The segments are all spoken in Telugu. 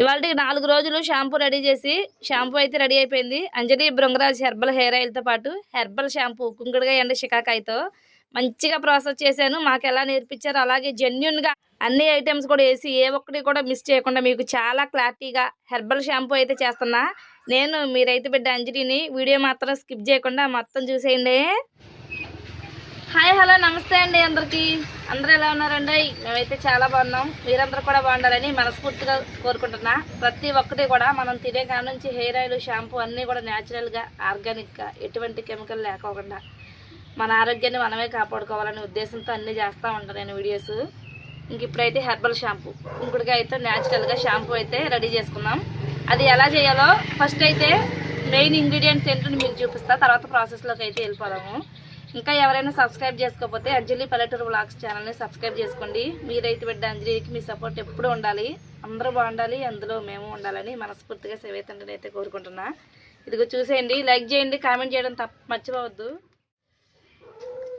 ఇవాళ నాలుగు రోజులు షాంపూ రెడీ చేసి షాంపూ అయితే రెడీ అయిపోయింది. అంజలి బృంగరాజ్ హెర్బల్ హెయిర్ ఆయిల్తో పాటు హెర్బల్ షాంపూ కుంకుడుగా ఎండ షికాకాయతో మంచిగా ప్రాసెస్ చేశాను. మాకు ఎలా నేర్పించారో అలాగే జెన్యున్గా అన్ని ఐటమ్స్ కూడా వేసి ఏ ఒక్కటి కూడా మిస్ చేయకుండా మీకు చాలా క్లారిటీగా హెర్బల్ షాంపూ అయితే చేస్తున్నా. నేను మీ రైతు బిడ్డ అంజలిని వీడియో మాత్రం స్కిప్ చేయకుండా మొత్తం చూసేయండి. హాయ్ హలో నమస్తే అండి అందరికీ. అందరూ ఎలా ఉన్నారండి? మేమైతే చాలా బాగున్నాం. మీరందరూ కూడా బాగుండాలని మనస్ఫూర్తిగా కోరుకుంటున్నా. ప్రతి ఒక్కటి కూడా మనం తినే కాడ నుంచి హెయిర్ ఆయిల్ షాంపూ అన్నీ కూడా న్యాచురల్గా ఆర్గానిక్గా ఎటువంటి కెమికల్ లేకోకుండా మన ఆరోగ్యాన్ని మనమే కాపాడుకోవాలనే ఉద్దేశంతో అన్నీ చేస్తూ ఉంటాను నేను వీడియోస్. ఇంక ఇప్పుడైతే హెర్బల్ షాంపూ ఇంకొకటిగా అయితే న్యాచురల్గా షాంపూ అయితే రెడీ చేసుకుందాం అది ఎలా చేయాలో ఫస్ట్ అయితే మెయిన్ ఇంగ్రీడియంట్స్ ఏంటో మీకు చూపిస్తా. తర్వాత ప్రాసెస్లోకి అయితే వెళ్ళిపోదాము. ఇంకా ఎవరైనా సబ్స్క్రైబ్ చేసుకోకపోతే అంజలి పల్లెటూరు బ్లాగ్స్ ఛానల్ని సబ్స్క్రైబ్ చేసుకోండి. మీరైతే బిడ్డ అంజలికి మీ సపోర్ట్ ఎప్పుడూ ఉండాలి. అందరూ బాగుండాలి అందులో మేము ఉండాలని మనస్ఫూర్తిగా సేవేతండ్రిని అయితే కోరుకుంటున్నా. ఇదిగో చూసేయండి లైక్ చేయండి కామెంట్ చేయడం తప్ప మర్చిపోవద్దు.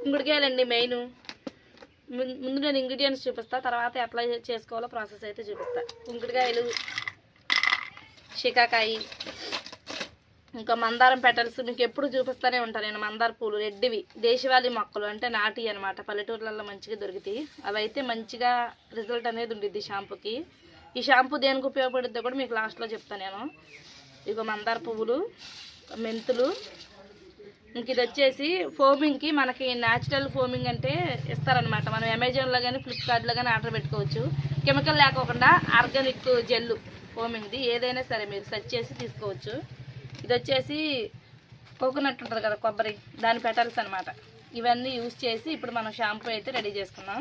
ఇంగుడికాయలండి మెయిన్. ముందు నేను ఇంగ్రీడియంట్స్ చూపిస్తా తర్వాత అప్లై చేసుకోవాలో ప్రాసెస్ అయితే చూపిస్తా. ఇంగుడికాయలు షికాకాయి. ఇంకా మందారం పెటల్స్ మీకు ఎప్పుడు చూపిస్తూనే ఉంటాను నేను. మందార పూలు రెడ్డివి దేశవాళీ మొక్కలు అంటే నాటి అనమాట పల్లెటూర్లలో మంచిగా దొరుకుతాయి. అవి అయితే మంచిగా రిజల్ట్ అనేది ఉండిద్ది షాంపూకి. ఈ షాంపూ దేనికి ఉపయోగపడుద్దో కూడా మీకు లాస్ట్లో చెప్తాను నేను. ఇక మందార పువ్వులు మెంతులు. ఇంక ఇది వచ్చేసి ఫోమింగ్కి మనకి న్యాచురల్ ఫోమింగ్ అంటే ఇస్తారనమాట మనం అమెజాన్లో కానీ ఫ్లిప్కార్ట్లో కానీ ఆర్డర్ పెట్టుకోవచ్చు. కెమికల్ లేకోకుండా ఆర్గానిక్ జెల్లు ఫోమింగ్ది ఏదైనా సరే మీరు సెర్చ్ చేసి తీసుకోవచ్చు. ఇది వచ్చేసి కోకోనట్ ఉంటుంది కదా కొబ్బరి. దాని పెటల్స్ అనమాట ఇవన్నీ యూజ్ చేసి ఇప్పుడు మనం షాంపూ అయితే రెడీ చేసుకున్నాం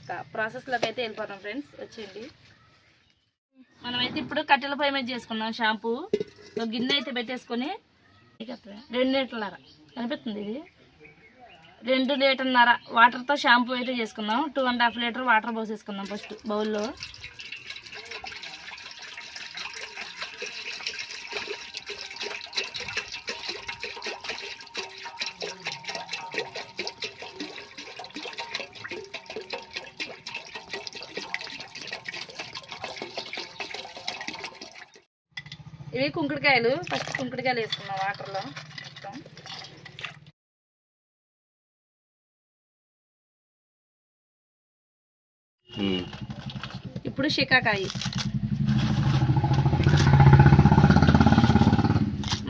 ఇంకా ప్రాసెస్లోకి అయితే వెళ్ళిపోతాం ఫ్రెండ్స్ వచ్చేయండి. మనమైతే ఇప్పుడు కట్టెల పొయ్యి మీద చేసుకున్నాం షాంపూ గిన్నె అయితే పెట్టేసుకొని రెండు లీటర్లర కనిపిస్తుంది ఇది? రెండు లీటర్న్నర వాటర్తో షాంపూ అయితే చేసుకుందాం two and half litre water పోసేసుకుందాం first బౌల్లో ఇవి కుంకుడుకాయలు. ఫస్ట్ కుంకుడుకాయలు వేసుకున్నాం వాటర్లో మొత్తం. ఇప్పుడు షికాకాయి.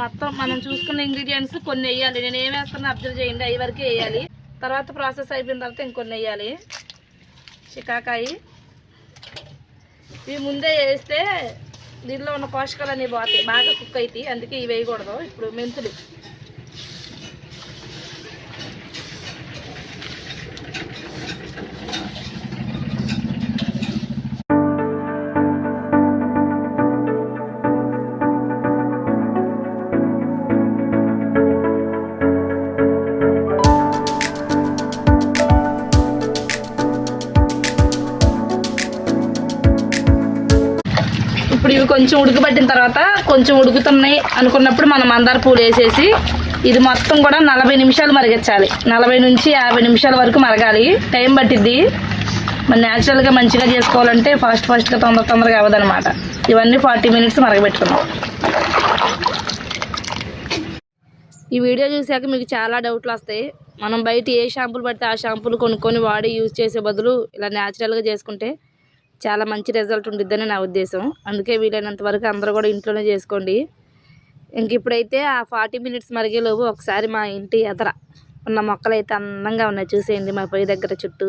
మొత్తం మనం చూసుకున్న ఇంగ్రీడియంట్స్ కొన్ని వేయాలి. నేను ఏం వేస్తున్నా అబ్జర్వ్ చేయండి. అవి వరకే వేయాలి. తర్వాత ప్రాసెస్ అయిపోయిన తర్వాత ఇంకొన్ని వేయాలి. షికాకాయి. ఇవి ముందే వేస్తే దీనిలో ఉన్న పోషకాలు అనేవి పోతాయి బాగా కుక్ అవుతాయి అందుకే ఇవి వేయకూడదు. ఇప్పుడు మెంతులు. కొంచెం ఉడకబట్టిన తర్వాత కొంచెం ఉడుకుతున్నాయి అనుకున్నప్పుడు మనం మందార పూలు వేసేసి ఇది మొత్తం కూడా నలభై నిమిషాలు మరిగించాలి. నలభై నుంచి యాభై నిమిషాల వరకు మరగాలి. టైం పట్టిద్ది. మరి న్యాచురల్గా మంచిగా చేసుకోవాలంటే ఫాస్ట్ ఫాస్ట్గా తొందర తొందరగా అవ్వదనమాట ఇవన్నీ ఫార్టీ మినిట్స్ మరగబెట్టుకున్నాం ఈ వీడియో చూసాక మీకు చాలా డౌట్లు వస్తాయి. మనం బయట ఏ షాంపూలు పడితే ఆ షాంపూలు కొనుక్కొని వాడి యూజ్ చేసే బదులు ఇలా న్యాచురల్గా చేసుకుంటే చాలా మంచి రిజల్ట్ ఉండిద్దని నా ఉద్దేశం. అందుకే వీలైనంత వరకు అందరూ కూడా ఇంట్లోనే చేసుకోండి. ఇంక ఇప్పుడైతే ఆ ఫార్టీ మినిట్స్ మరిగేలోపు ఒకసారి మా ఇంటి ఎదర ఉన్న మొక్కలు అయితే అందంగా ఉన్నాయి. చూసేయండి మా పొయ్యి దగ్గర చుట్టూ.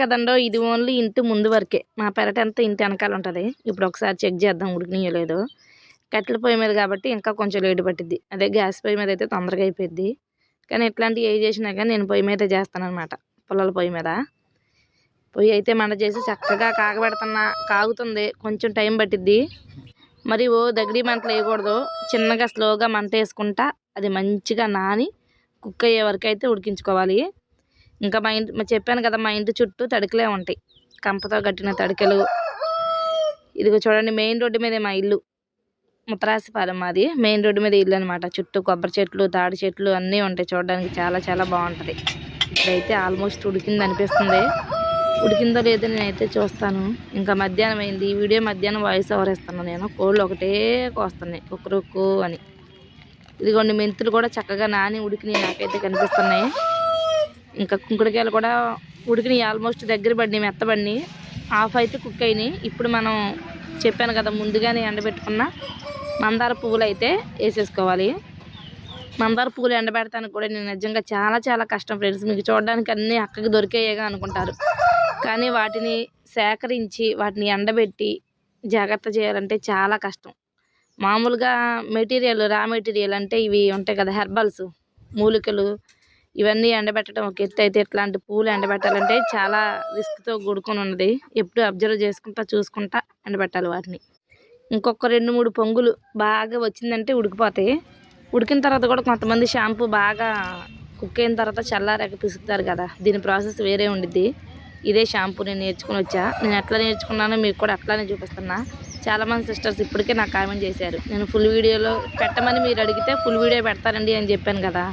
కదండో ఇది ఓన్లీ ఇంటి ముందు వరకే. మా పెరట అంతా ఇంటి వెనకాల ఉంటుంది? ఇప్పుడు ఒకసారి చెక్ చేద్దాం ఉడికినాయో లేదో కట్టెల పొయ్యి మీద కాబట్టి ఇంకా కొంచెం లేటు పట్టిద్ది. అదే గ్యాస్ పొయ్యి మీద అయితే తొందరగా అయిపోయింది కానీ ఇట్లాంటివి ఏ చేసినా కానీ నేను పొయ్యి మీద చేస్తాను అనమాట పుల్లల పొయ్యి మీద. పొయ్యి అయితే మంట చేసి చక్కగా కాగబెడుతున్నా కాగుతుంది కొంచెం టైం పట్టిద్ది. మరి ఓ దగ్గరి మంటలు వేయకూడదు. చిన్నగా స్లోగా మంట వేసుకుంటా అది మంచిగా నాని కుక్ అయ్యే వరకు అయితే ఉడికించుకోవాలి. ఇంకా మా ఇంటి మా చెప్పాను కదా మా ఇంటి చుట్టూ తడికలే ఉంటాయి. కంపతో కట్టిన తడికలు. ఇదిగో చూడండి మెయిన్ రోడ్డు మీదే మా ఇల్లు. ముత్తరాసిపాలెం మాది. మెయిన్ రోడ్డు మీద ఇల్లు అనమాట చుట్టూ కొబ్బరి చెట్లు తాడి చెట్లు అన్నీ ఉంటాయి చూడడానికి. చాలా చాలా బాగుంటుంది. ఇప్పుడైతే ఆల్మోస్ట్ ఉడికింది అనిపిస్తుంది. ఉడికిందో లేదో నేనైతే చూస్తాను. ఇంకా మధ్యాహ్నం అయింది. ఈ వీడియో మధ్యాహ్నం వాయిస్ ఓవర్ ఇస్తాను నేను. కోళ్ళు ఒకటే కోస్తున్నాయి. కుక్కరుక్కు అని. ఇదిగోండి మెంతులు కూడా చక్కగా నాని ఉడికినాయి. నాకైతే కనిపిస్తున్నాయి. ఇంకా కుంకుడుకాయలు కూడా ఉడికినాయి. ఆల్మోస్ట్ దగ్గర పడినాయి మెత్తబడినాయి ఆఫ్ అయితే కుక్ అయినాయి. ఇప్పుడు మనం చెప్పాను కదా ముందుగానే ఎండబెట్టుకున్న మందార పువ్వులు అయితే వేసేసుకోవాలి. మందార పువ్వులు ఎండబెడతానికి కూడా నేను నిజంగా చాలా చాలా కష్టం ఫ్రెండ్స్ మీకు చూడడానికి అన్నీ అక్కకి దొరికేయేగా అనుకుంటారు. కానీ వాటిని సేకరించి వాటిని ఎండబెట్టి జాగ్రత్త చేయాలంటే చాలా కష్టం. మామూలుగా మెటీరియల్ రా మెటీరియల్ అంటే ఇవి ఉంటాయి కదా హెర్బల్స్ మూలికలు ఇవన్నీ ఎండబెట్టడం ఒక ఎత్తు అయితే ఇట్లాంటి పూలు ఎండబెట్టాలంటే చాలా రిస్క్తో కూడుకొని ఉన్నది ఎప్పుడు అబ్జర్వ్ చేసుకుంటా చూసుకుంటా ఎండబెట్టాలి వాటిని. ఇంకొక రెండు మూడు పొంగులు బాగా వచ్చిందంటే ఉడికిపోతాయి. ఉడికిన తర్వాత కూడా కొంతమంది షాంపూ బాగా కుక్ అయిన తర్వాత చల్లారాక పిసుకుతారు కదా. దీని ప్రాసెస్ వేరే ఉండిద్ది. ఇదే షాంపూ నేను నేర్చుకుని వచ్చా. నేను ఎట్లా నేర్చుకున్నానో మీకు కూడా అట్లానే చూపిస్తున్నా. చాలామంది సిస్టర్స్ ఇప్పటికే నాకు కామెంట్ చేశారు. నేను ఫుల్ వీడియోలో పెట్టమని మీరు అడిగితే ఫుల్ వీడియో పెడతారండి అని చెప్పాను కదా.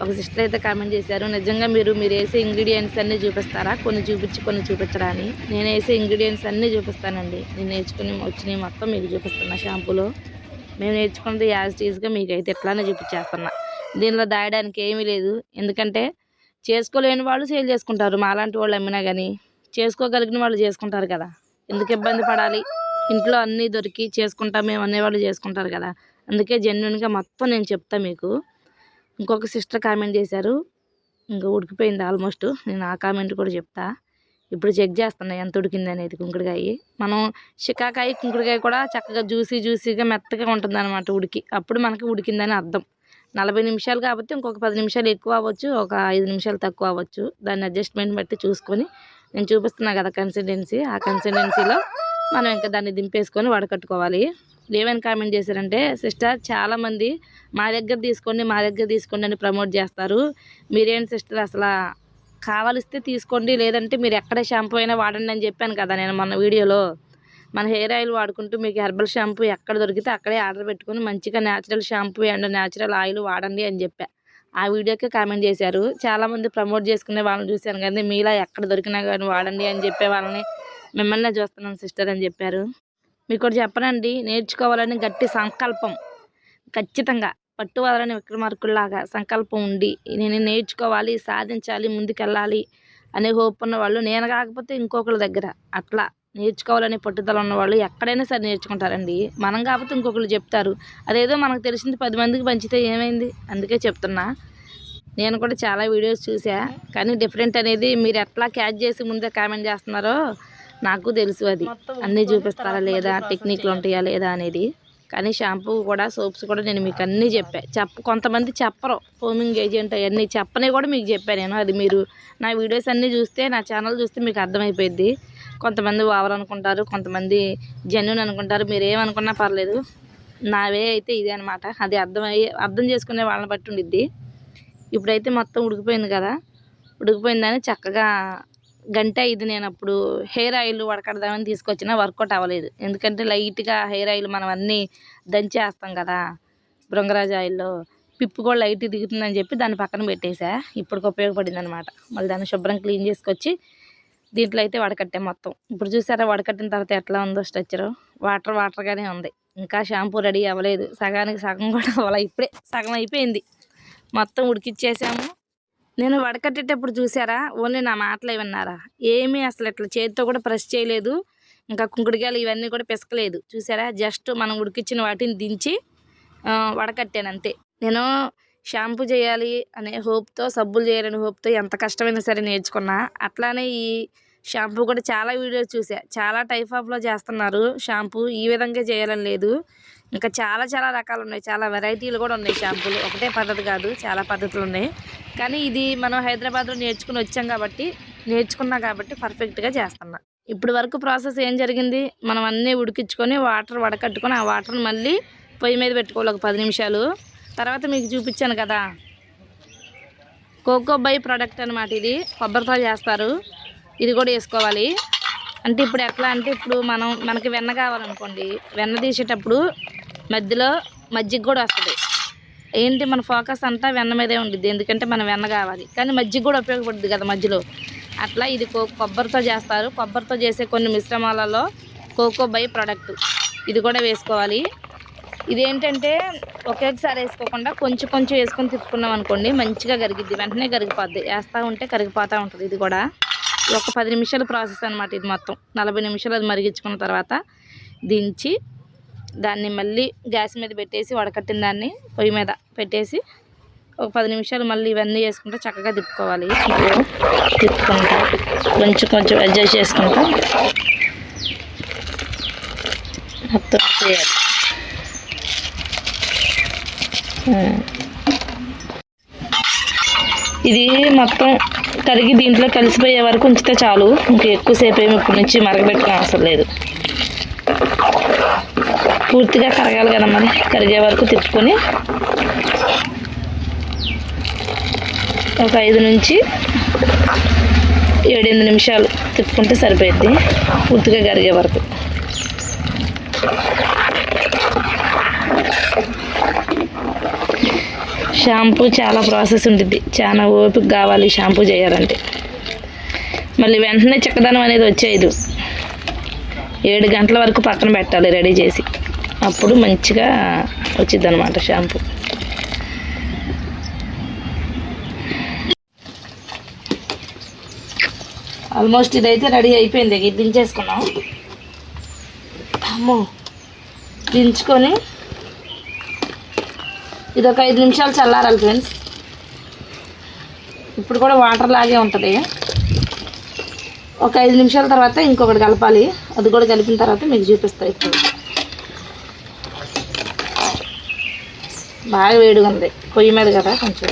ఒక సిస్టర్ అయితే కామెంట్ చేశారు నిజంగా మీరు మీరు వేసే ఇంగ్రీడియంట్స్ అన్నీ చూపిస్తారా? కొన్ని చూపించి కొన్ని చూపించరా అని. నేను వేసే ఇంగ్రీడియంట్స్ అన్నీ చూపిస్తానండి. నేను నేర్చుకుని వచ్చినవి మొత్తం మీకు చూపిస్తున్నా షాంపూలో. మేము నేర్చుకున్నది యాజ్ టీజ్గా మీకు అయితే ఎట్లానే చూపించేస్తున్నా. దీనిలో దాయడానికి ఏమీ లేదు. ఎందుకంటే చేసుకోలేని వాళ్ళు సేల్ చేసుకుంటారు. మాలాంటి వాళ్ళు అమ్మినా కానీ చేసుకోగలిగిన వాళ్ళు చేసుకుంటారు కదా. ఎందుకు ఇబ్బంది పడాలి? ఇంట్లో అన్నీ దొరికి చేసుకుంటాం మేము అనేవాళ్ళు చేసుకుంటారు కదా. అందుకే జెన్యున్గా మొత్తం నేను చెప్తా మీకు. ఇంకొక సిస్టర్ కామెంట్ చేశారు. ఇంకా ఉడికిపోయింది ఆల్మోస్ట్. నేను ఆ కామెంట్ కూడా చెప్తా. ఇప్పుడు చెక్ చేస్తున్నా ఎంత ఉడికింది అనేది కుంకుడుకాయ. మనం షికాకాయ కుంకుడుకాయ కూడా చక్కగా జ్యూసీ జ్యూసీగా మెత్తగా ఉంటుంది అనమాట ఉడికి. అప్పుడు మనకి ఉడికిందని అర్థం. నలభై నిమిషాలు కాబట్టి ఇంకొక పది నిమిషాలు ఎక్కువ అవ్వచ్చు ఒక ఐదు నిమిషాలు తక్కువ అవ్వచ్చు. దాన్ని అడ్జస్ట్మెంట్ బట్టి చూసుకొని నేను చూపిస్తున్నా కదా కన్సిస్టెన్సీ ఆ కన్సిస్టెన్సీలో మనం ఇంకా దాన్ని దింపేసుకొని వడకట్టుకోవాలి. ఏమని కామెంట్ చేశారంటే సిస్టర్ చాలామంది మా దగ్గర తీసుకోండి మా దగ్గర తీసుకోండి అని ప్రమోట్ చేస్తారు. మీరేంటి సిస్టర్ అసలు కావలిస్తే తీసుకోండి లేదంటే మీరు ఎక్కడ షాంపూ అయినా వాడండి అని చెప్పాను కదా నేను మన వీడియోలో. మన హెయిర్ ఆయిల్ వాడుకుంటూ మీకు హెర్బల్ షాంపూ ఎక్కడ దొరికితే అక్కడే ఆర్డర్ పెట్టుకుని మంచిగా natural shampoo and natural oil వాడండి అని చెప్పా. ఆ వీడియోకే కామెంట్ చేశారు. చాలామంది ప్రమోట్ చేసుకునే వాళ్ళని చూశాను కానీ మీలా ఎక్కడ దొరికినా కానీ వాడండి అని చెప్పే వాళ్ళని మిమ్మల్ని చూస్తున్నాను సిస్టర్ అని చెప్పారు. మీకు కూడా చెప్పనండి. నేర్చుకోవాలని గట్టి సంకల్పం. ఖచ్చితంగా. పట్టువాదలని విక్రమార్కుల్లాగా సంకల్పం ఉండి నేను నేర్చుకోవాలి సాధించాలి ముందుకెళ్ళాలి అనే హోప్ ఉన్నవాళ్ళు నేను కాకపోతే ఇంకొకళ్ళ దగ్గర అట్లా నేర్చుకోవాలనే పట్టుదల ఉన్నవాళ్ళు ఎక్కడైనా సరే నేర్చుకుంటారండి. మనం కాకపోతే ఇంకొకళ్ళు చెప్తారు. అదేదో మనకు తెలిసింది పది మందికి పంచితే ఏమైంది? అందుకే చెప్తున్నా. నేను కూడా చాలా వీడియోస్ చూసా. కానీ డిఫరెంట్ అనేది మీరు ఎట్లా క్యాచ్ చేసి ముందే కామెంట్ చేస్తున్నారో నాకు తెలుసు అది. అన్నీ చూపిస్తారా లేదా? టెక్నిక్లు ఉంటాయా లేదా అనేది. కానీ షాంపూ కూడా సోప్స్ కూడా నేను మీకు అన్నీ చెప్పా. చెప్ప కొంతమంది చెప్పరు. ఫోమింగ్ ఏజెంట్ అవన్నీ చెప్పనే కూడా మీకు చెప్పాను నేను. అది మీరు నా వీడియోస్ అన్నీ చూస్తే నా ఛానల్ చూస్తే మీకు అర్థమైపోయింది కొంతమంది ఓవర్ అనుకుంటారు కొంతమంది జెన్యున్ అనుకుంటారు. మీరు ఏమనుకున్నా పర్లేదు. నావే అయితే ఇదే అనమాట అది అర్థమయ్యే అర్థం చేసుకునే వాళ్ళని బట్టి ఉండిద్ది. ఇప్పుడైతే మొత్తం ఉడికిపోయింది కదా. ఉడికిపోయిందని చక్కగా గంట ఇది నేను అప్పుడు హెయిర్ ఆయిల్ వడకడదామని తీసుకొచ్చిన వర్కౌట్ అవ్వలేదు. ఎందుకంటే లైట్గా హెయిర్ ఆయిల్ మనం అన్నీ దంచేస్తాం కదా బృంగరాజ్ ఆయిల్లో. పిప్పు కూడా లైట్ దిగుతుందని చెప్పి దాన్ని పక్కన పెట్టేసా. ఇప్పటికి ఉపయోగపడింది అనమాట మళ్ళీ దాన్ని శుభ్రం క్లీన్ చేసుకొచ్చి దీంట్లో అయితే వడకట్టే మొత్తం. ఇప్పుడు చూసారా వడకట్టిన తర్వాత ఎట్లా ఉందో స్ట్రక్చర్? వాటర్ వాటర్గానే ఉంది. ఇంకా షాంపూ రెడీ అవ్వలేదు. సగానికి సగం కూడా అవ్వాలి? ఇప్పుడే సగం అయిపోయింది. మొత్తం ఉడికిచ్చేసాము. నేను వడకట్టేటప్పుడు చూసారా? ఓన్లీ నా మాటలు విన్నారా? ఏమీ అసలు ఇట్లా చేతితో కూడా ప్రెస్ చేయలేదు. ఇంకా కుంకుడికాయలు ఇవన్నీ కూడా పిసకలేదు. చూసారా? జస్ట్ మనం ఉడికిచ్చిన వాటిని దించి వడకట్టాను అంతే. నేను షాంపూ చేయాలి అనే హోప్తో సబ్బులు చేయాలనే హోప్తో ఎంత కష్టమైనా సరే నేర్చుకున్నా. అట్లానే ఈ షాంపూ కూడా చాలా వీడియోలు చూసా. చాలా టైప్ ఆఫ్లో చేస్తున్నారు. షాంపూ ఈ విధంగా చేయాలని లేదు. ఇంకా చాలా చాలా రకాలు ఉన్నాయి చాలా వెరైటీలు కూడా ఉన్నాయి షాంపూలు. ఒకటే పద్ధతి కాదు చాలా పద్ధతులు ఉన్నాయి కానీ ఇది మనం హైదరాబాద్లో నేర్చుకుని వచ్చాం కాబట్టి నేర్చుకున్నాం కాబట్టి పర్ఫెక్ట్గా చేస్తున్నా. ఇప్పుడు వరకు ప్రాసెస్ ఏం జరిగింది? మనం అన్నీ ఉడికించుకొని వాటర్ వడకట్టుకొని ఆ వాటర్ని మళ్ళీ పొయ్యి మీద పెట్టుకోవాలి ఒక పది నిమిషాలు. తర్వాత మీకు చూపించాను కదా. కోకో బై ప్రోడక్ట్ అనమాట ఇది. కొబ్బరితో చేస్తారు. ఇది కూడా వేసుకోవాలి. అంటే ఇప్పుడు ఎట్లా అంటే ఇప్పుడు మనం మనకి వెన్న కావాలనుకోండి వెన్న తీసేటప్పుడు మధ్యలో మజ్జిగ కూడా వస్తుంది. ఏంటి మన ఫోకస్ అంతా వెన్న మీదే ఉండిద్ది ఎందుకంటే మనం వెన్న కావాలి. కానీ మజ్జిగ కూడా ఉపయోగపడుద్ది కదా మధ్యలో. అట్లా ఇది కొబ్బరితో చేస్తారు. కొబ్బరితో చేసే కొన్ని మిశ్రమాలలో కోకో బై ప్రోడక్ట్. ఇది కూడా వేసుకోవాలి. ఇదేంటంటే ఒకేసారి వేసుకోకుండా కొంచెం కొంచెం వేసుకొని తిప్పుకున్నాం అనుకోండి మంచిగా కరిగిద్ది. వెంటనే కరిగిపోద్ది. వేస్తూ ఉంటే కరిగిపోతూ ఉంటుంది ఇది కూడా. ఒక పది నిమిషాల ప్రాసెస్ అనమాట ఇది మొత్తం. నలభై నిమిషాలు అది మరిగించుకున్న తర్వాత దించి దాన్ని మళ్ళీ గ్యాస్ మీద పెట్టేసి వడకట్టిన దాన్ని పొయ్యి మీద పెట్టేసి ఒక పది నిమిషాలు మళ్ళీ ఇవన్నీ వేసుకుంటే చక్కగా తిప్పుకోవాలి. తిప్పుకుంటా. కొంచెం కొంచెం అడ్జస్ట్ చేసుకుంటా. మొత్తం చేయాలి. ఇది మొత్తం కరిగి దీంట్లో కలిసిపోయే వరకు ఉంచితే చాలు. ఇంకా ఎక్కువసేపు ఏమి ఇప్పటి నుంచి మరగబెట్టుకునే అవసరం లేదు. పూర్తిగా కరగాలి కదా మరి. కరిగే వరకు తిప్పుకొని ఒక ఐదు నుంచి ఏడెనిమిది నిమిషాలు తిప్పుకుంటే సరిపోయింది పూర్తిగా కరిగే వరకు. షాంపూ చాలా ప్రాసెస్ ఉంటుంది చాలా ఓపిక కావాలి షాంపూ చేయాలంటే. మళ్ళీ వెంటనే చక్కదనం అనేది వచ్చేది ఏడు గంటల వరకు పక్కన పెట్టాలి రెడీ చేసి. అప్పుడు మంచిగా వచ్చింది అనమాట షాంపూ. ఆల్మోస్ట్ ఇదైతే రెడీ అయిపోయింది ఇది దించేసుకున్నాం. అమ్మో దించుకొని ఇది ఒక ఐదు నిమిషాలు చల్లారాలి ఫ్రెండ్స్. ఇప్పుడు కూడా వాటర్ లాగే ఉంటుంది. ఒక ఐదు నిమిషాల తర్వాత ఇంకొకటి కలపాలి. అది కూడా కలిపిన తర్వాత మీకు చూపిస్తాయి ఇప్పుడు. బాగా వేడిగా ఉంది. పొయ్యి మీద కదా కొంచెం.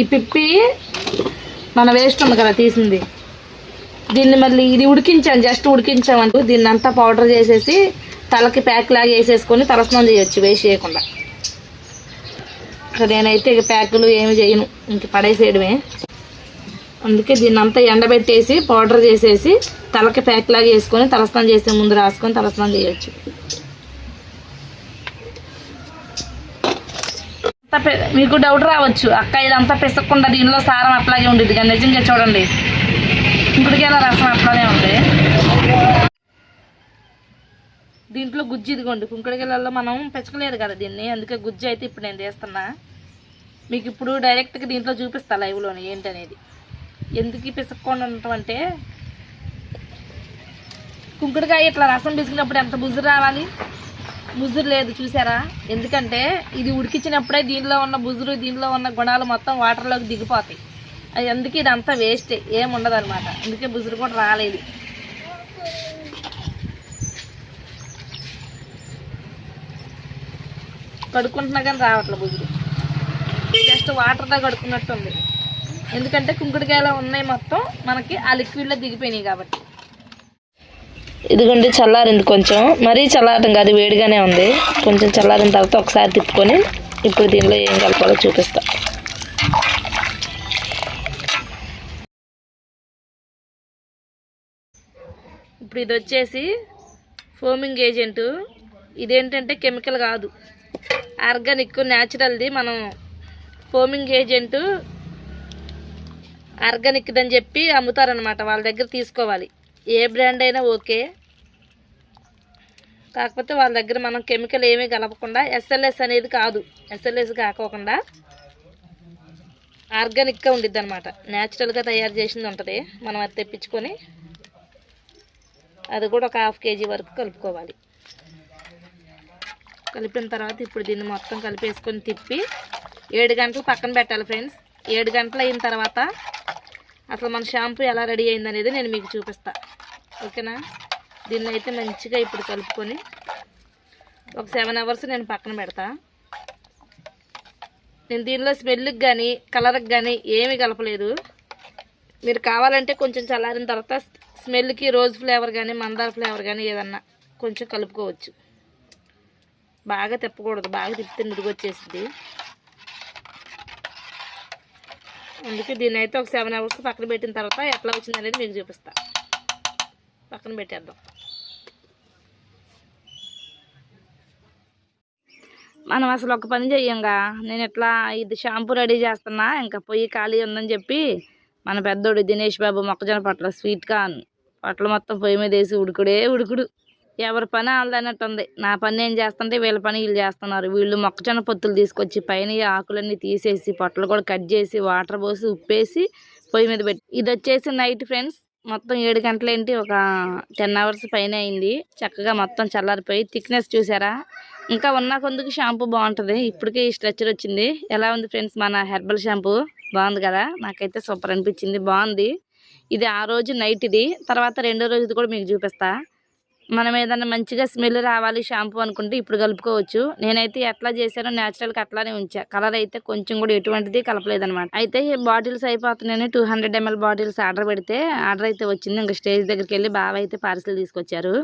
ఈ పిప్పి మన వేస్ట్ ఉంది కదా తీసింది. దీన్ని మళ్ళీ ఇది ఉడికించాను జస్ట్ ఉడికించామంటూ దీన్ని అంతా పౌడర్ చేసేసి తలకి ప్యాక్ లాగా వేసేసుకొని తలస్నానం చేయొచ్చు వేస్ట్ చేయకుండా. ఇంకా నేనైతే ఇక ప్యాకులు ఏమి చేయను. ఇంక పడేసేయడమే. అందుకే దీన్ని అంతా ఎండబెట్టేసి పౌడర్ చేసేసి తలకి ప్యాక్ లాగా వేసుకొని తలస్నానం చేసే ముందు రాసుకొని తలస్నానం చేయొచ్చు. మీకు డౌట్ రావచ్చు. అక్క ఇదంతా పిసక్కుండా దీనిలో సారం అట్లాగే ఉండేది కానీ నిజంగా చూడండి. ఇంకుడికాయల రసం అట్లానే ఉంది. దీంట్లో గుజ్జు ఇదిగోండి. కుంకుడుగిళ్ళల్లో మనం పెంచకలేదు కదా దీన్ని. అందుకే గుజ్జు అయితే ఇప్పుడు నేను తీస్తున్నా. మీకు ఇప్పుడు డైరెక్ట్గా దీంట్లో చూపిస్తా లైవ్లోని ఏంటనేది. ఎందుకు పిసక్కుండా ఉండటం అంటే కుంకుడుకాయ ఇట్లా రసం పిసికినప్పుడు ఎంత బుజ్జు రావాలి? ముజురు లేదు చూసారా? ఎందుకంటే ఇది ఉడికించినప్పుడే దీనిలో ఉన్న బుజురు దీనిలో ఉన్న గుణాలు మొత్తం వాటర్లోకి దిగిపోతాయి. అది అందుకే ఇదంతా వేస్టే ఏముండదు అనమాట అందుకే బుజురు కూడా రాలేదు. కడుక్కుంటున్నా కానీ రావట్లే బుజురు జస్ట్ వాటర్తో కడుక్కున్నట్టుంది. ఎందుకంటే కుంకుడుకాయలో ఉన్నాయి మొత్తం మనకి ఆ లిక్విడ్లో దిగిపోయినాయి కాబట్టి. ఇదిగోండి చల్లారింది కొంచెం. మరీ చల్లారడం కాదు వేడిగానే ఉంది. కొంచెం చల్లారిన తర్వాత ఒకసారి తిప్పుకొని ఇప్పుడు దీనిలో ఏం కలపాలో చూపిస్తా. ఇప్పుడు ఇది వచ్చేసి ఫోమింగ్ ఏజెంట్. ఇదేంటంటే కెమికల్ కాదు. ఆర్గానిక్ న్యాచురల్ది మనం ఫోమింగ్ ఏజెంటు ఆర్గానిక్ది అని చెప్పి అమ్ముతారనమాట వాళ్ళ దగ్గర తీసుకోవాలి. ఏ బ్రాండ్ అయినా ఓకే. కాకపోతే వాళ్ళ దగ్గర మనం కెమికల్ ఏమీ కలపకుండా ఎస్ఎల్ఎస్ అనేది కాదు. ఎస్ఎల్ఎస్ కాకోకుండా ఆర్గానిక్గా ఉండిద్ది అనమాట న్యాచురల్గా తయారు చేసింది ఉంటుంది. మనం అది తెప్పించుకొని అది కూడా ఒక హాఫ్ కేజీ వరకు కలుపుకోవాలి. కలిపిన తర్వాత ఇప్పుడు దీన్ని మొత్తం కలిపేసుకొని తిప్పి ఏడు గంటలు పక్కన పెట్టాలి ఫ్రెండ్స్. ఏడు గంటలు అయిన తర్వాత అసలు మన షాంపూ ఎలా రెడీ అయింది అనేది నేను మీకు చూపిస్తా. ఓకేనా? దీన్ని అయితే మంచిగా ఇప్పుడు కలుపుకొని ఒక సెవెన్ అవర్స్ నేను పక్కన పెడతా. నేను దీనిలో స్మెల్కి కానీ కలర్కి కానీ ఏమీ కలపలేదు. మీరు కావాలంటే కొంచెం చల్లారిన తర్వాత స్మెల్కి రోజ్ ఫ్లేవర్ కానీ మందార ఫ్లేవర్ కానీ ఏదన్నా కొంచెం కలుపుకోవచ్చు. బాగా తిప్పకూడదు బాగా తిప్పితే నురుగు వచ్చేసింది అందుకే దీన్ని అయితే ఒక సెవెన్ అవర్స్ పక్కన పెట్టిన తర్వాత ఎట్లా వచ్చింది అనేది మీకు చూపిస్తా. పక్కన పెట్టేద్దాం. మనం అసలు ఒక పని చెయ్యంగా. నేను ఇట్లా ఇది షాంపూ రెడీ చేస్తున్నా ఇంకా పొయ్యి ఖాళీ ఉందని చెప్పి మన పెద్దోడు దినేష్ బాబు మొక్కజొన్న పట్ల స్వీట్ కార్న్ పట్ల మొత్తం పొయ్యి మీద వేసి ఉడుకుడే ఉడుకుడు. ఎవరి పని వాళ్ళదన్నట్టు ఉంది నా పని నేను చేస్తుంటే వీళ్ళ పని వీళ్ళు చేస్తున్నారు. వీళ్ళు మొక్కజొన్న పొత్తులు తీసుకొచ్చి పైన ఆకులన్నీ తీసేసి పొట్టలు కూడా కట్ చేసి వాటర్ పోసి ఉప్పేసి పొయ్యి మీద పెట్టి. ఇది వచ్చేసి నైట్ ఫ్రెండ్స్. మొత్తం ఏడు గంటలేంటి? ఒక టెన్ అవర్స్ పైన అయింది. చక్కగా మొత్తం చల్లారిపోయి. థిక్నెస్ చూసారా? ఇంకా ఉన్న కొందుకు షాంపూ బాగుంటుంది. ఇప్పటికే ఈ స్ట్రెచ్చర్ వచ్చింది. ఎలా ఉంది ఫ్రెండ్స్ మన హెర్బల్ షాంపూ? బాగుంది కదా? నాకైతే సూపర్ అనిపించింది. బాగుంది. ఇది ఆ రోజు నైట్ ఇది. తర్వాత రెండో రోజు కూడా మీకు చూపిస్తాను మనం ఏదైనా మంచిగా స్మెల్ రావాలి షాంపూ అనుకుంటే ఇప్పుడు కలుపుకోవచ్చు. నేనైతే ఎట్లా చేశానో న్యాచురల్గా అట్లానే ఉంచా. కలర్ అయితే కొంచెం కూడా ఎటువంటిది కలపలేదనమాట అయితే ఈ bottles అయిపోతున్నాయని two hundred ml bottles order పెడితే ఆర్డర్ అయితే వచ్చింది. ఇంకా స్టేజ్ దగ్గరికి వెళ్ళి బాగా అయితే పార్సిల్ తీసుకొచ్చారు.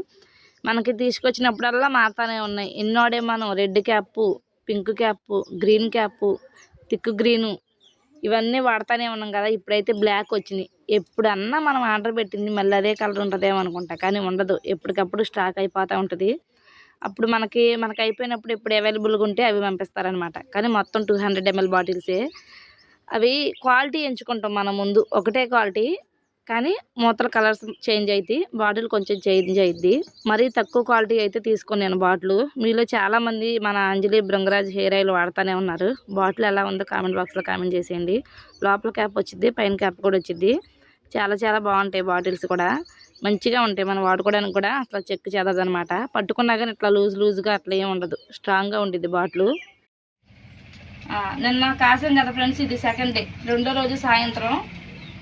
మనకి తీసుకొచ్చినప్పుడల్లా మారుతానే ఉన్నాయి. ఎన్నోడే మనం red cap pink cap green cap thick green ఇవన్నీ వాడుతూనే ఉన్నాం కదా. ఇప్పుడైతే బ్లాక్ వచ్చినాయి. ఎప్పుడన్నా మనం ఆర్డర్ పెట్టింది మళ్ళీ అదే కలర్ ఉంటుందేమో అనుకుంటా కానీ ఉండదు. ఎప్పటికప్పుడు స్టాక్ అయిపోతూ ఉంటుంది. అప్పుడు మనకి మనకి అయిపోయినప్పుడు ఎప్పుడు అవైలబుల్గా ఉంటే అవి పంపిస్తారనమాట. కానీ మొత్తం టూ హండ్రెడ్ ఎంఎల్ బాటిల్సే. అవి క్వాలిటీ ఎంచుకుంటాం మనం ముందు ఒకటే క్వాలిటీ. కానీ మూతల కలర్స్ చేంజ్ అవుతాయి బాటిల్ కొంచెం చేంజ్ అవుద్ది మరీ తక్కువ క్వాలిటీ అయితే తీసుకొని నేను బాటిల్. మీలో చాలామంది మన అంజలి బృంగరాజ్ హెయిర్ ఆయిల్ వాడుతూనే ఉన్నారు. బాటిల్ ఎలా ఉందో కామెంట్ బాక్స్లో కామెంట్ చేసేయండి. లోపల క్యాప్ వచ్చింది పైన క్యాప్ కూడా వచ్చింది చాలా చాలా బాగుంటాయి బాటిల్స్ కూడా. మంచిగా ఉంటాయి మనం వాడుకోవడానికి కూడా. అసలు చెక్ చేదదు అనమాట పట్టుకున్నా కానీ ఇట్లా లూజ్ లూజ్గా అట్లా ఏమి ఉండదు. స్ట్రాంగ్గా ఉంటుంది బాటిల్. నిన్న కాసాం కదా ఫ్రెండ్స్ ఇది సెకండ్ డే. రెండో రోజు సాయంత్రం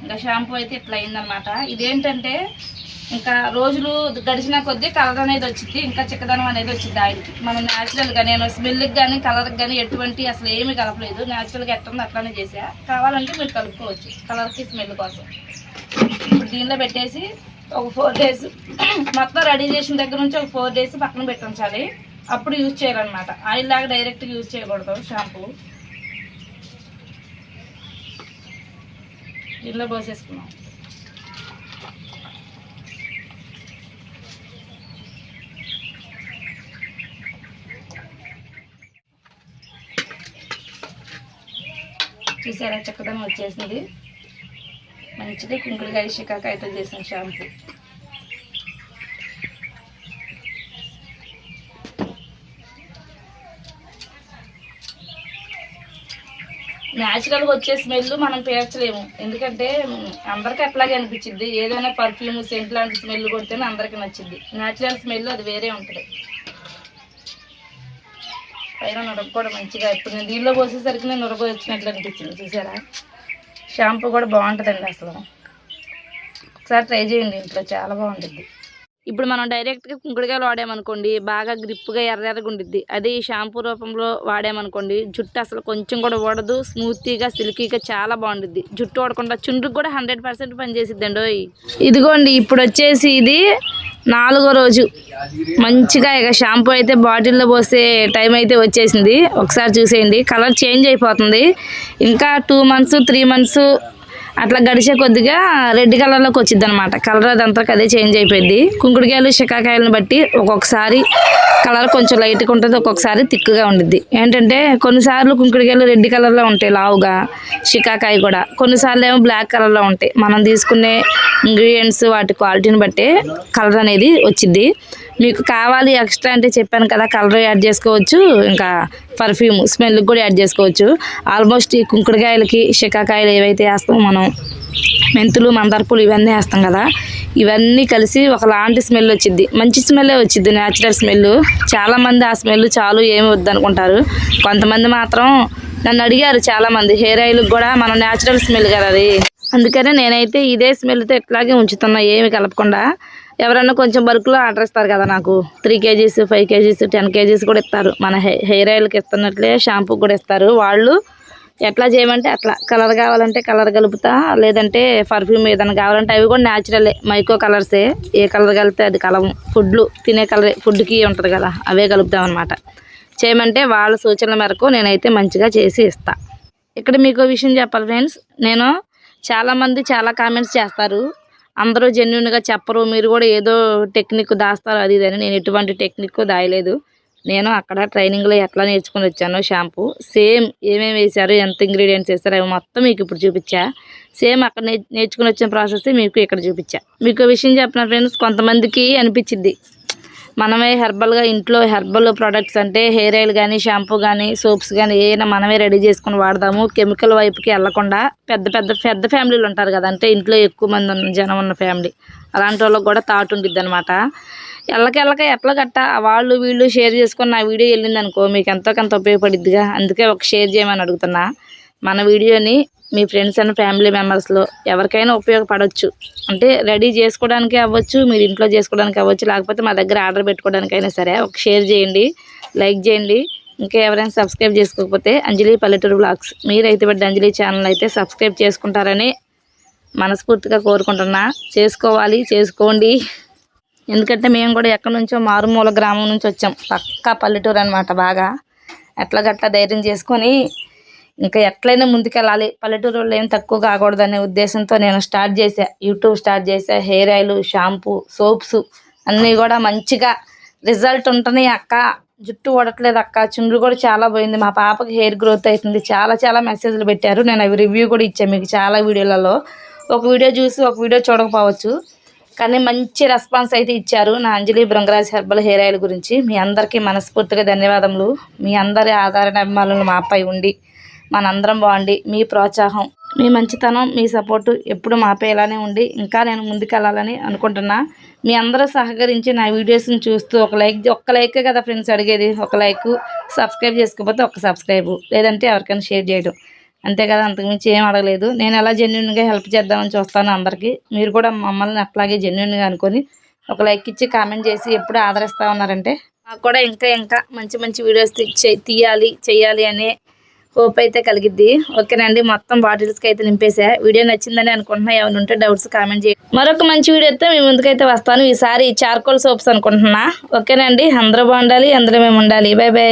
ఇంకా షాంపూ అయితే ఇట్లా అయిందనమాట ఇదేంటంటే ఇంకా రోజులు గడిచిన కొద్దీ కలర్ అనేది వచ్చింది ఇంకా చిక్కదనం అనేది వచ్చింది ఆయిల్కి మనం న్యాచురల్గా నేను స్మెల్కి కానీ కలర్కి కానీ ఎటువంటి అసలు ఏమీ కలపలేదు. న్యాచురల్గా ఎట్టుందో అట్లానే చేసా కావాలంటే మీరు కలుపుకోవచ్చు కలర్కి స్మెల్ కోసం. దీనిలో పెట్టేసి ఒక ఫోర్ డేస్ మొత్తం రెడీ చేసిన దగ్గర నుంచి ఒక ఫోర్ డేస్ పక్కన పెట్టించాలి అప్పుడు యూజ్ చేయాలన్నమాట. ఆయిల్ లాగా డైరెక్ట్గా యూజ్ చేయకూడదు షాంపూ. దీనిలో పోసేసుకున్నాం. చూసారా? చక్కదనం వచ్చేసింది. మంచిగా కుంకుడుకాయ అయితే చేసిన షాంపూ. న్యాచురల్గా వచ్చే స్మెల్ మనం పేర్చలేము. ఎందుకంటే అందరికీ అట్లాగే అనిపించింది ఏదైనా పర్ఫ్యూమ్ సెంట్ లాంటి స్మెల్ కొడితేనే అందరికీ నచ్చింది న్యాచురల్ స్మెల్ అది వేరే ఉంటుంది. పైన నురగ కూడా మంచిగా. ఇప్పుడు నేను దీనిలో పోసేసరికి నేను నురగ వచ్చినట్లు అనిపించింది. చూసారా? షాంపూ కూడా బాగుంటుందండి అసలు. ఒకసారి ట్రై చేయండి ఇంట్లో చాలా బాగుంటుంది. ఇప్పుడు మనం డైరెక్ట్గా కుంకుడుకాయలు వాడామనుకోండి బాగా గ్రిప్గా ఎర్ర ఉండిద్ది. అదే ఈ షాంపూ రూపంలో వాడామనుకోండి జుట్టు అసలు కొంచెం కూడా ఊడదు స్మూతీగా సిల్కీగా చాలా బాగుంటుంది జుట్టు ఊడకుండా చుండ్రుకు కూడా హండ్రెడ్ పర్సెంట్ పనిచేసిద్దండి ఇదిగోండి ఇప్పుడు వచ్చేసి ఇది నాలుగో రోజు. మంచిగా ఇక షాంపూ అయితే బాటిల్లో పోసే టైం అయితే వచ్చేసింది. ఒకసారి చూసేయండి. కలర్ చేంజ్ అయిపోతుంది. ఇంకా టూ మంత్స్ త్రీ మంత్స్ అట్లా గడిచే కొద్దిగా రెడ్ కలర్లోకి వచ్చింది అనమాట కలర్ అదంతా అదే చేంజ్ అయిపోయింది. కుంకుడుకాయలు షికాకాయలను బట్టి ఒక్కొక్కసారి కలర్ కొంచెం లైట్గా ఉంటుంది ఒక్కొక్కసారి థిక్గా ఉండిద్ది. ఏంటంటే కొన్నిసార్లు కుంకుడుకాయలు రెడ్ కలర్లో ఉంటాయి లావుగా షికాకాయ కూడా. కొన్నిసార్లు ఏమో బ్లాక్ కలర్లో ఉంటాయి. మనం తీసుకునే ఇంగ్రీడియంట్స్ వాటి క్వాలిటీని బట్టే కలర్ అనేది వచ్చింది మీకు కావాలి ఎక్స్ట్రా అంటే చెప్పాను కదా కలర్ యాడ్ చేసుకోవచ్చు ఇంకా పర్ఫ్యూమ్ స్మెల్కి కూడా యాడ్ చేసుకోవచ్చు. ఆల్మోస్ట్ ఈ కుంకుడుకాయలకి షికాకాయలు ఏవైతే వేస్తామో మనం మెంతులు మందారపూలు ఇవన్నీ వేస్తాం కదా ఇవన్నీ కలిసి ఒకలాంటి స్మెల్ వచ్చింది మంచి స్మెల్లే వచ్చింది న్యాచురల్ స్మెల్. చాలామంది ఆ స్మెల్ చాలు ఏమి వద్దనుకుంటారు కొంతమంది మాత్రం నన్ను అడిగారు చాలామంది హెయిర్ ఆయిల్కి కూడా మనం న్యాచురల్ స్మెల్ కదా అది. అందుకనే నేనైతే ఇదే స్మెల్తో ఇట్లాగే ఉంచుతున్నా ఏమి కలపకుండా. ఎవరన్నా కొంచెం బల్క్లో ఆర్డర్ ఇస్తారు కదా నాకు. Three kgs five kgs ten kgs కూడా ఇస్తారు. మన హెయిర్ ఆయిల్కి ఇస్తున్నట్లే షాంపూ కూడా ఇస్తారు. వాళ్ళు ఎట్లా చేయమంటే అట్లా. కలర్ కావాలంటే కలర్ కలుపుతా లేదంటే పర్ఫ్యూమ్ ఏదైనా కావాలంటే అవి కూడా న్యాచురలే. మైకో కలర్సే. ఏ కలర్ కలిపితే అది కలవం. ఫుడ్లు తినే కలరే ఫుడ్కి ఉంటుంది కదా అవే కలుపుతాం అనమాట చేయమంటే వాళ్ళ సూచనల మేరకు నేనైతే మంచిగా చేసి ఇస్తా. ఇక్కడ మీకు విషయం చెప్పాలి ఫ్రెండ్స్. నేను చాలామంది చాలా కామెంట్స్ చేస్తారు. అందరూ జెన్యున్గా చెప్పరు. మీరు కూడా ఏదో టెక్నిక్ దాస్తారు అది ఇది అని. నేను ఎటువంటి టెక్నిక్ దాయలేదు. నేను అక్కడ ట్రైనింగ్లో ఎట్లా నేర్చుకుని వచ్చానో షాంపూ. సేమ్ ఏమేమి వేశారు ఎంత ఇంగ్రీడియంట్స్ వేశారు అవి మొత్తం మీకు ఇప్పుడు చూపించా. సేమ్ అక్కడ నేర్చుకుని వచ్చిన ప్రాసెస్ మీకు ఇక్కడ చూపించా. మీకు విషయం చెప్పిన ఫ్రెండ్స్ కొంతమందికి అనిపించింది మనమే హెర్బల్గా ఇంట్లో హెర్బల్ ప్రొడక్ట్స్ అంటే హెయిర్ ఆయిల్ కానీ షాంపూ కానీ సోప్స్ కానీ ఏదైనా మనమే రెడీ చేసుకుని వాడదాము కెమికల్ వైపుకి వెళ్ళకుండా పెద్ద పెద్ద పెద్ద ఫ్యామిలీలు ఉంటారు కదా అంటే ఇంట్లో ఎక్కువ మంది ఉన్న జనం ఉన్న ఫ్యామిలీ అలాంటి వాళ్ళకి కూడా థాట్ ఉండిద్ది అనమాట ఎల్లకెళ్ళక ఎట్లా గట్ట వాళ్ళు వీళ్ళు షేర్ చేసుకొని నా వీడియో వెళ్ళింది అనుకో మీకు ఎంతో కొంత ఉపయోగపడిద్దిగా. అందుకే ఒక షేర్ చేయమని అడుగుతున్నా. మన వీడియోని మీ ఫ్రెండ్స్ అండ్ ఫ్యామిలీ మెంబర్స్లో ఎవరికైనా ఉపయోగపడవచ్చు అంటే రెడీ చేసుకోవడానికి అవ్వచ్చు మీరు ఇంట్లో చేసుకోవడానికి అవ్వచ్చు లేకపోతే మా దగ్గర ఆర్డర్ పెట్టుకోవడానికైనా సరే ఒక షేర్ చేయండి లైక్ చేయండి. ఇంకా ఎవరైనా సబ్స్క్రైబ్ చేసుకోకపోతే అంజలి పల్లెటూరు బ్లాగ్స్. మీరైతే బిడ్డ అంజలి ఛానల్ అయితే సబ్స్క్రైబ్ చేసుకుంటారని మనస్ఫూర్తిగా కోరుకుంటున్నా. చేసుకోవాలి చేసుకోండి. ఎందుకంటే మేము కూడా ఎక్కడి నుంచో మారుమూల గ్రామం నుంచి వచ్చాం. పక్కా పల్లెటూరు అనమాట బాగా. ఎట్లా గట్లా ధైర్యం చేసుకొని ఇంకా ఎట్లయినా ముందుకెళ్ళాలి. పల్లెటూరు వాళ్ళు ఏం తక్కువ కాకూడదనే ఉద్దేశంతో నేను స్టార్ట్ చేసా యూట్యూబ్ స్టార్ట్ చేసా హెయిర్ ఆయిల్ షాంపూ సోప్స్ అన్నీ కూడా మంచిగా రిజల్ట్ ఉంటున్నాయి అక్క. జుట్టు ఊడట్లేదు అక్క. చుండ్రు కూడా చాలా పోయింది. మా పాపకి హెయిర్ గ్రోత్ అవుతుంది. చాలా చాలా మెసేజ్లు పెట్టారు. నేను అవి రివ్యూ కూడా ఇచ్చాను మీకు చాలా వీడియోలలో. ఒక వీడియో చూసి ఒక వీడియో చూడకపోవచ్చు. కానీ మంచి రెస్పాన్స్ అయితే ఇచ్చారు నా Anjali Bhringraj herbal hair oil గురించి. మీ అందరికీ మనస్ఫూర్తిగా ధన్యవాదములు. మీ అందరి ఆధార అభిమానులు మాపై ఉండి. మనందరం బాగుండి. మీ ప్రోత్సాహం మీ మంచితనం మీ సపోర్టు ఎప్పుడు మాపేలానే ఇలానే ఉండి ఇంకా నేను ముందుకెళ్ళాలని అనుకుంటున్నా. మీ అందరూ సహకరించి నా వీడియోస్ని చూస్తూ ఒక లైక్ ఒక్క లైక్ కదా ఫ్రెండ్స్ అడిగేది? ఒక లైక్ సబ్స్క్రైబ్ చేసుకోకపోతే ఒక సబ్స్క్రైబ్ లేదంటే ఎవరికైనా షేర్ చేయడం. అంతే కదా అంతకుమించి ఏం అడగలేదు. నేను ఎలా జెన్యున్గా హెల్ప్ చేద్దామని చూస్తాను అందరికీ. మీరు కూడా మమ్మల్ని అట్లాగే జెన్యున్గా అనుకొని ఒక లైక్ ఇచ్చి కామెంట్ చేసి ఎప్పుడు ఆదరిస్తూ ఉన్నారంటే నాకు కూడా ఇంకా ఇంకా మంచి మంచి వీడియోస్ తీయాలి చేయాలి అనే హోప్ అయితే కలిగిద్ది. ఓకేనండి మొత్తం బాటిల్స్కి అయితే నింపేసా. వీడియో నచ్చిందని అనుకుంటున్నా. ఏమైనా ఉంటే డౌట్స్ కామెంట్ చేయండి. మరొక మంచి వీడియో అయితే మీ ముందుకైతే వస్తాను. ఈసారి చార్కోల్ సోప్స్ అనుకుంటున్నా. ఓకేనండి అందరూ బాగుండాలి అందరూ మేము ఉండాలి. Bye bye